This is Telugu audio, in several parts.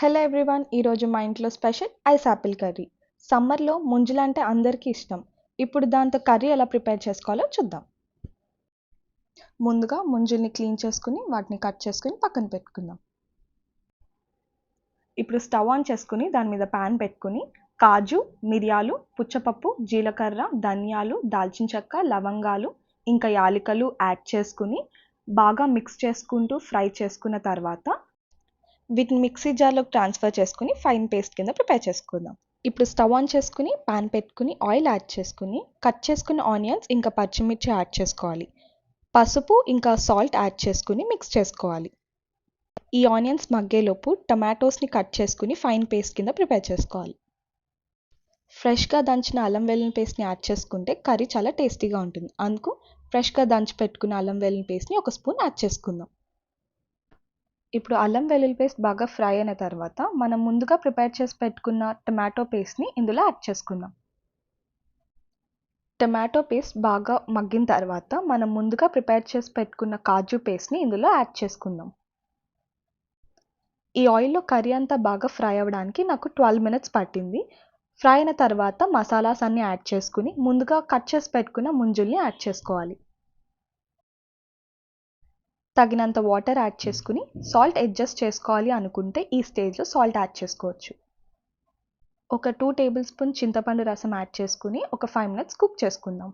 హలో ఎవ్రీవన్ ఈరోజు మా ఇంట్లో స్పెషల్ ఐస్ యాపిల్ కర్రీ. సమ్మర్లో ముంజులు అంటే అందరికీ ఇష్టం. ఇప్పుడు దాంతో కర్రీ ఎలా ప్రిపేర్ చేసుకోవాలో చూద్దాం. ముందుగా ముంజుల్ని క్లీన్ చేసుకుని వాటిని కట్ చేసుకుని పక్కన పెట్టుకుందాం. ఇప్పుడు స్టవ్ ఆన్ చేసుకుని దాని మీద ప్యాన్ పెట్టుకుని కాజు మిరియాలు పుచ్చపప్పు జీలకర్ర ధనియాలు దాల్చిన చెక్క లవంగాలు ఇంకా యాలకులు యాడ్ చేసుకుని బాగా మిక్స్ చేసుకుంటూ ఫ్రై చేసుకున్న తర్వాత వీటిని మిక్సీ జార్లోకి ట్రాన్స్ఫర్ చేసుకుని ఫైన్ పేస్ట్ కింద ప్రిపేర్ చేసుకుందాం. ఇప్పుడు స్టవ్ ఆన్ చేసుకుని పాన్ పెట్టుకుని ఆయిల్ యాడ్ చేసుకుని కట్ చేసుకున్న ఆనియన్స్ ఇంకా పచ్చిమిర్చి యాడ్ చేసుకోవాలి. పసుపు ఇంకా సాల్ట్ యాడ్ చేసుకుని మిక్స్ చేసుకోవాలి. ఈ ఆనియన్స్ మగ్గేలోపు టమాటోస్ని కట్ చేసుకుని ఫైన్ పేస్ట్ కింద ప్రిపేర్ చేసుకోవాలి. ఫ్రెష్గా దంచిన అల్లం వెల్లుల్లి పేస్ట్ని యాడ్ చేసుకుంటే కర్రీ చాలా టేస్టీగా ఉంటుంది. అందుకు ఫ్రెష్గా దంచి పెట్టుకున్న అల్లం వెల్లుల్లి పేస్ట్ని ఒక స్పూన్ యాడ్ చేసుకుందాం. ఇప్పుడు అల్లం వెల్లుల్లి పేస్ట్ బాగా ఫ్రై అయిన తర్వాత మనం ముందుగా ప్రిపేర్ చేసి పెట్టుకున్న టమాటో పేస్ట్ని ఇందులో యాడ్ చేసుకుందాం. టమాటో పేస్ట్ బాగా మగ్గిన తర్వాత మనం ముందుగా ప్రిపేర్ చేసి పెట్టుకున్న కాజు పేస్ట్ని ఇందులో యాడ్ చేసుకుందాం. ఈ ఆయిల్లో కర్రీ అంతా బాగా ఫ్రై అవ్వడానికి నాకు ట్వెల్వ్ మినిట్స్ పట్టింది. ఫ్రై అయిన తర్వాత మసాలాస్ అన్నీ యాడ్ చేసుకుని ముందుగా కట్ చేసి పెట్టుకున్న ముంజుల్ని యాడ్ చేసుకోవాలి. తగినంత వాటర్ యాడ్ చేసుకుని సాల్ట్ అడ్జస్ట్ చేసుకోవాలి అనుకుంటే ఈ స్టేజ్లో సాల్ట్ యాడ్ చేసుకోవచ్చు. ఒక టూ టేబుల్ స్పూన్ చింతపండు రసం యాడ్ చేసుకుని ఒక ఫైవ్ మినిట్స్ కుక్ చేసుకుందాం.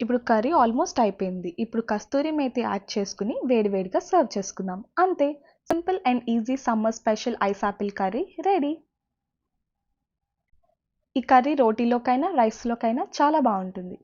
ఇప్పుడు కర్రీ ఆల్మోస్ట్ అయిపోయింది. ఇప్పుడు కస్తూరి మేతి యాడ్ చేసుకుని వేడివేడిగా సర్వ్ చేసుకుందాం. అంతే. Simple and easy summer special ice apple curry ready ఈ కర్రీ రోటీలోకైనా రైస్లోకైనా చాలా బాగుంటుంది.